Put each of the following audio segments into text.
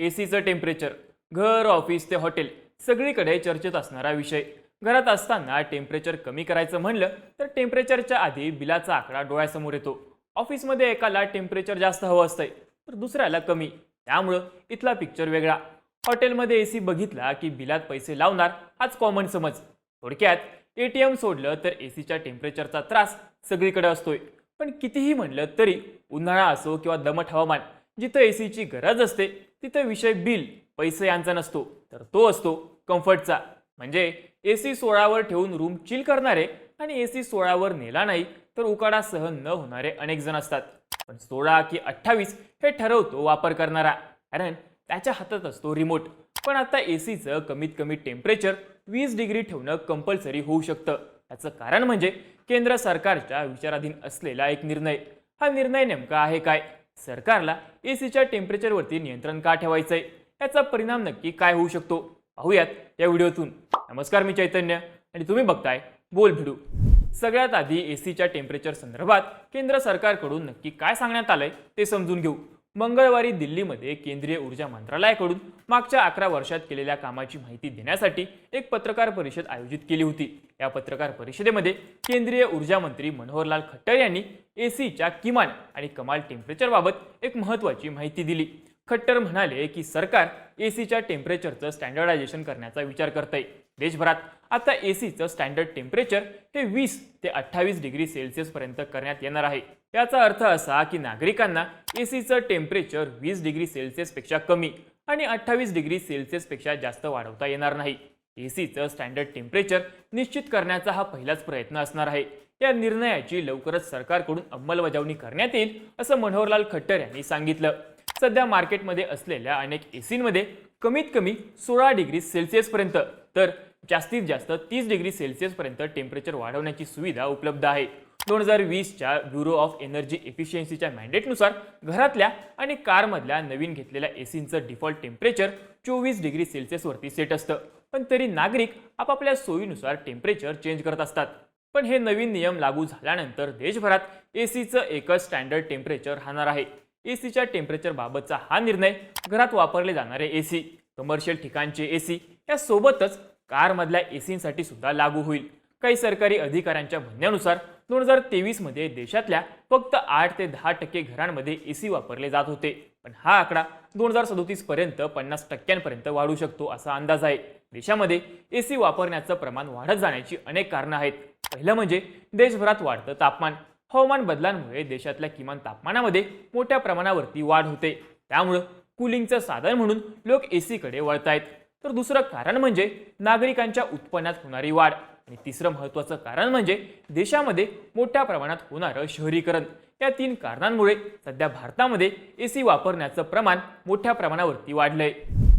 एसीचं temperature घर office ते hotel सगळीकडे चर्चेत असणारा विषय. घरात असताना टेम्परेचर कमी करायचं म्हणलं तर टेम्परेचरच्या आधी बिलाचा आकडा डोळ्यासमोर येतो. ऑफिसमध्ये एकाला टेम्परेचर जास्त हवं असतंय तर दुसऱ्याला कमी. त्यामुळं इथला पिक्चर वेगळा. हॉटेलमध्ये एसी बघितला की बिलात पैसे लावणार हाच कॉमन समज. थोडक्यात एटीएम सोडलं तर एसीच्या टेम्परेचरचा त्रास सगळीकडे असतोय. पण कितीही म्हणलं तरी उन्हाळा असो किंवा दमट हवामान जिथं एसीची गरज असते तिथं विषय बिल पैसे यांचा नसतो तर तो असतो कम्फर्टचा. म्हणजे एसी सोळावर ठेवून रूम चिल करणारे आणि एसी सोळावर नेला नाही तर उकाडा सहन न होणारे अनेक जण असतात. पण सोळा की अठ्ठावीस हे ठरवतो वापर करणारा. कारण त्याच्या हातात असतो रिमोट. पण आता एसीचं कमीत कमी टेम्परेचर वीस डिग्री ठेवणं कंपल्सरी होऊ शकतं. याचं कारण म्हणजे केंद्र सरकारच्या विचाराधीन असलेला एक निर्णय. हा निर्णय नेमका आहे काय? सरकारला एसीच्या टेम्परेचरवरती नियंत्रण का ठेवायचंय? याचा परिणाम नक्की काय होऊ शकतो? पाहूयात या व्हिडिओतून. नमस्कार मी चैतन्य आणि तुम्ही बघताय बोल भिडू सगळ्यात आधी एसीच्या टेम्परेचर संदर्भात केंद्र सरकारकडून नक्की काय सांगण्यात आलंय ते समजून घेऊ. मंगळवारी दिल्लीमध्ये केंद्रीय ऊर्जा मंत्रालयाकडून मागच्या अकरा वर्षात केलेल्या कामाची माहिती देण्यासाठी एक पत्रकार परिषद आयोजित केली होती. या पत्रकार परिषदेमध्ये केंद्रीय ऊर्जा मंत्री मनोहरलाल खट्टर यांनी एसीच्या किमान आणि कमाल टेम्परेचरबाबत एक महत्त्वाची माहिती दिली. खट्टर म्हणाले की सरकार एसीच्या टेम्परेचरचं स्टँडर्डायझेशन करण्याचा विचार करतंय. देशभरात आता एसीचं स्टँडर्ड टेम्परेचर हे वीस ते अठ्ठावीस डिग्री सेल्सिअसपर्यंत करण्यात येणार आहे. याचा अर्थ असा की नागरिकांना ए सीचं टेम्परेचर वीस डिग्री सेल्सिअसपेक्षा कमी आणि अठ्ठावीस डिग्री सेल्सिअसपेक्षा जास्त वाढवता येणार नाही. ए सीचं स्टँडर्ड टेम्परेचर निश्चित करण्याचा हा पहिलाच प्रयत्न असणार आहे. या निर्णयाची लवकरच सरकारकडून अंमलबजावणी करण्यात येईल असं मनोहरलाल खट्टर यांनी सांगितलं. सध्या मार्केटमध्ये असलेल्या अनेक एसींमध्ये कमीत कमी सोळा डिग्री सेल्सिअसपर्यंत तर जास्तीत जास्त तीस डिग्री सेल्सिअसपर्यंत टेम्परेचर वाढवण्याची सुविधा उपलब्ध आहे. दोन हजार वीसच्या ब्युरो ऑफ एनर्जी एफिशियन्सीच्या मॅन्डेटनुसार घरातल्या आणि कारमधल्या नवीन घेतलेल्या एसींचं डिफॉल्ट टेम्परेचर चोवीस डिग्री सेल्सिअसवरती सेट असतं. पण तरी नागरिक आपापल्या सोयीनुसार टेम्परेचर चेंज करत असतात. पण हे नवीन नियम लागू झाल्यानंतर देशभरात एसीचं एकच स्टँडर्ड टेम्परेचर राहणार आहे. एसीच्या टेम्परेचरबाबतचा हा निर्णय घरात वापरले जाणारे एसी कमर्शियल ठिकाणचे एसी या सोबतच कारमधल्या एसींसाठी सुद्धा लागू होईल. काही सरकारी अधिकाऱ्यांच्या म्हणण्यानुसार दोन हजार तेवीसमध्ये देशातल्या फक्त आठ ते दहा टक्के घरांमध्ये ए सी वापरले जात होते. पण हा आकडा दोन हजार सदोतीसपर्यंत पन्नास टक्क्यांपर्यंत वाढू शकतो असा अंदाज आहे. देशामध्ये ए सी वापरण्याचं प्रमाण वाढत जाण्याची अनेक कारणं आहेत. पहिलं म्हणजे देशभरात वाढतं तापमान. हवामान बदलांमुळे देशातल्या किमान तापमानामध्ये मोठ्या प्रमाणावरती वाढ होते. त्यामुळं कुलिंगचं साधन म्हणून लोक ए सीकडे वळत वळतायत. तर दुसरं कारण म्हणजे नागरिकांच्या उत्पन्नात होणारी वाढ. आणि तिसरं महत्त्वाचं कारण म्हणजे देशामध्ये मोठ्या प्रमाणात होणारं शहरीकरण. या तीन कारणांमुळे सध्या भारतामध्ये ए सी वापरण्याचं प्रमाण मोठ्या प्रमाणावरती वाढलंय.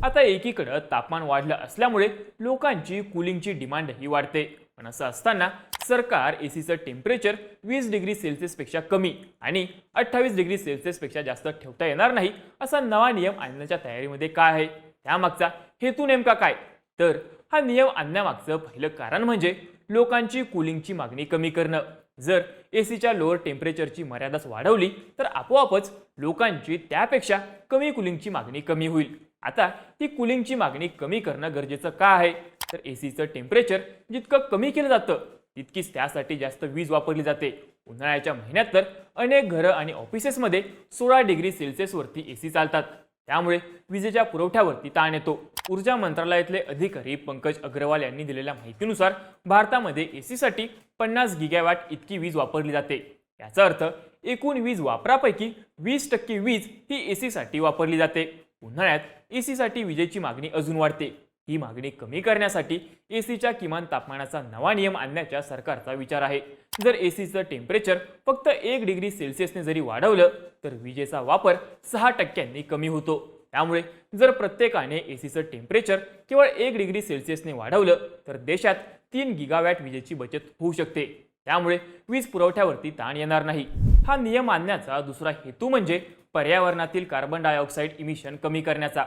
आता एकीकडं तापमान वाढलं असल्यामुळे लोकांची कुलिंगची डिमांडही वाढते. पण असं असताना सरकार ए सीचं टेम्परेचर वीस डिग्री सेल्सिअसपेक्षा कमी आणि अठ्ठावीस डिग्री सेल्सिअसपेक्षा जास्त ठेवता येणार नाही असा नवा नियम आणण्याच्या तयारीमध्ये काय आहे? त्यामागचा हेतू नेमका काय? तर हा नियम आणण्यामागचं पहिलं कारण म्हणजे लोकांची कुलिंगची मागणी कमी करणं. जर ए सीच्या लोअर टेम्परेचरची मर्यादाच वाढवली तर आपोआपच लोकांची त्यापेक्षा कमी कुलिंगची मागणी कमी होईल. आता ही कुलिंगची मागणी कमी करणं गरजेचं का आहे? तर ए सीचं टेम्परेचर जितकं कमी केलं जातं तितकीच त्यासाठी जास्त वीज वापरली जाते. उन्हाळ्याच्या महिन्यात तर अनेक घरं आणि ऑफिसेसमध्ये सोळा डिग्री सेल्सिअसवरती ए सी चालतात. त्यामुळे विजेच्या पुरवठ्यावरती ताण येतो. ऊर्जा मंत्रालयातले अधिकारी पंकज अग्रवाल यांनी दिलेल्या माहितीनुसार भारतामध्ये एसीसाठी पन्नास गिगॅवॅट इतकी वीज वापरली जाते. याचा अर्थ एकूण वीज वापरापैकी वीस टक्के वीज ही एसीसाठी वापरली जाते. उन्हाळ्यात एसीसाठी विजेची मागणी अजून वाढते. ही मागणी कमी करण्यासाठी एसीच्या किमान तापमानाचा नवा नियम आणण्याचा सरकारचा विचार आहे. जर एसीचं टेम्परेचर फक्त एक डिग्री सेल्सिअसने जरी वाढवलं तर विजेचा वापर सहा टक्क्यांनी कमी होतो. त्यामुळे जर प्रत्येकाने एसीचं टेम्परेचर केवळ एक डिग्री सेल्सिअसने वाढवलं तर देशात तीन गिगावॅट विजेची बचत होऊ शकते. त्यामुळे वीज पुरवठ्यावरती ताण येणार नाही. हा नियम आणण्याचा दुसरा हेतू म्हणजे पर्यावरणातील कार्बन डायऑक्साईड इमिशन कमी करण्याचा.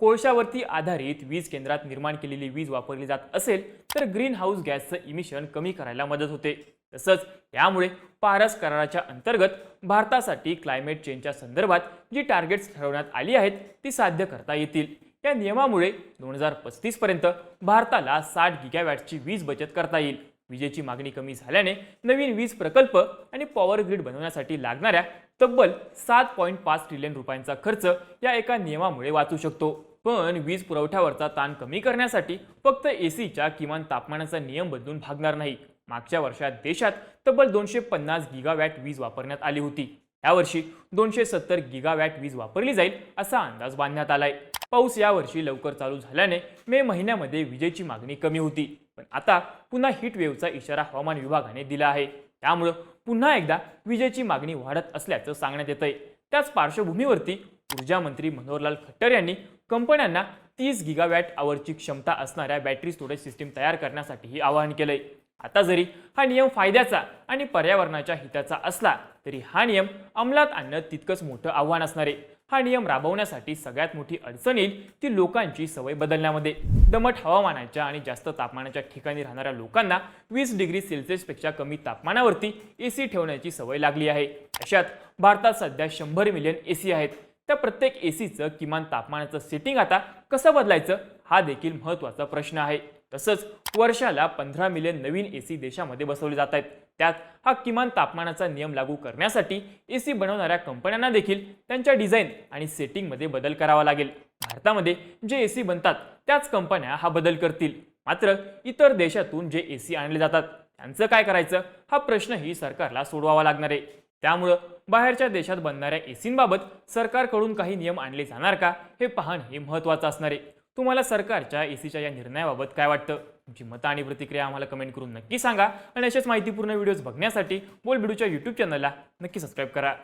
कोळशावरती आधारित वीज केंद्रात निर्माण केलेली वीज वापरली जात असेल तर ग्रीन हाऊस गॅसचं इमिशन कमी करायला मदत होते. तसंच यामुळे पारस कराराच्या अंतर्गत भारतासाठी क्लायमेट चेंजच्या संदर्भात जी टार्गेट्स ठरवण्यात आली आहेत ती साध्य करता येतील. या नियमामुळे दोन हजार पस्तीस पर्यंत भारताला साठ गिगावॅटची वीज बचत करता येईल. विजेची मागणी कमी झाल्याने नवीन वीज प्रकल्प आणि पॉवर ग्रीड बनवण्यासाठी लागणाऱ्या तब्बल सात पॉईंट पाच ट्रिलियन रुपयांचा खर्च या एका नियमामुळे वाचू शकतो. पण वीज पुरवठ्यावरचा ताण कमी करण्यासाठी फक्त एसीच्या किमान तापमानाचा नियम बदलून भागणार नाही. मागच्या वर्षात देशात तब्बल दोनशे पन्नास गिगावॅट वीज वापरण्यात आली होती. यावर्षी दोनशे सत्तर गिगावॅट वीज वापरली जाईल असा अंदाज बांधण्यात आलाय. पाऊस यावर्षी लवकर चालू झाल्याने मे महिन्यामध्ये विजेची मागणी कमी होती. पण आता पुन्हा हीट वेव्हचा इशारा हवामान विभागाने दिला आहे. त्यामुळं पुन्हा एकदा विजेची मागणी वाढत असल्याचं सांगण्यात येतंय. त्याच पार्श्वभूमीवरती ऊर्जा मंत्री मनोहरलाल खट्टर यांनी कंपन्यांना तीस गिगावॅट आवरची क्षमता असणाऱ्या बॅटरी स्टोरेज सिस्टीम तयार करण्यासाठीही आवाहन केलंय. आता जरी हा नियम फायद्याचा आणि पर्यावरणाच्या हिताचा असला तरी हा नियम अंमलात आणणं तितकंच मोठं आव्हान असणार आहे. हा नियम राबवण्यासाठी सगळ्यात मोठी अडचण येईल ती लोकांची सवय बदलण्यामध्ये. दमट हवामानाच्या आणि जास्त तापमानाच्या ठिकाणी राहणाऱ्या लोकांना वीस डिग्री सेल्सिअसपेक्षा कमी तापमानावरती ए सी ठेवण्याची सवय लागली आहे. अशात भारतात सध्या शंभर मिलियन ए सी आहेत. त्या प्रत्येक ए सीचं किमान तापमानाचं सेटिंग आता कसं बदलायचं हा देखील महत्त्वाचा प्रश्न आहे. तसंच वर्षाला पंधरा मिलियन नवीन ए सी देशामध्ये बसवले जात आहेत. त्यात हा किमान तापमानाचा नियम लागू करण्यासाठी ए सी बनवणाऱ्या कंपन्यांना देखील त्यांच्या डिझाईन आणि सेटिंगमध्ये बदल करावा लागेल. भारतामध्ये जे ए सी बनतात त्याच कंपन्या हा बदल करतील. मात्र इतर देशातून जे ए सी आणले जातात त्यांचं काय करायचं? हा प्रश्नही सरकारला सोडवावा लागणार आहे. त्यामुळं बाहेरच्या देशात बनणाऱ्या एसींबाबत सरकारकडून काही नियम आणले जाणार का? हे पाहणं हे महत्त्वाचं असणार आहे. तुम्हाला सरकारच्या एसीच्या या निर्णयाबाबत काय वाटतं? तुमची मतं आणि प्रतिक्रिया आम्हाला कमेंट करून नक्की सांगा. आणि अशाच माहितीपूर्ण व्हिडिओज बघण्यासाठी बोल बिडूच्या यूट्यूब चॅनलला नक्की सबस्क्राईब करा.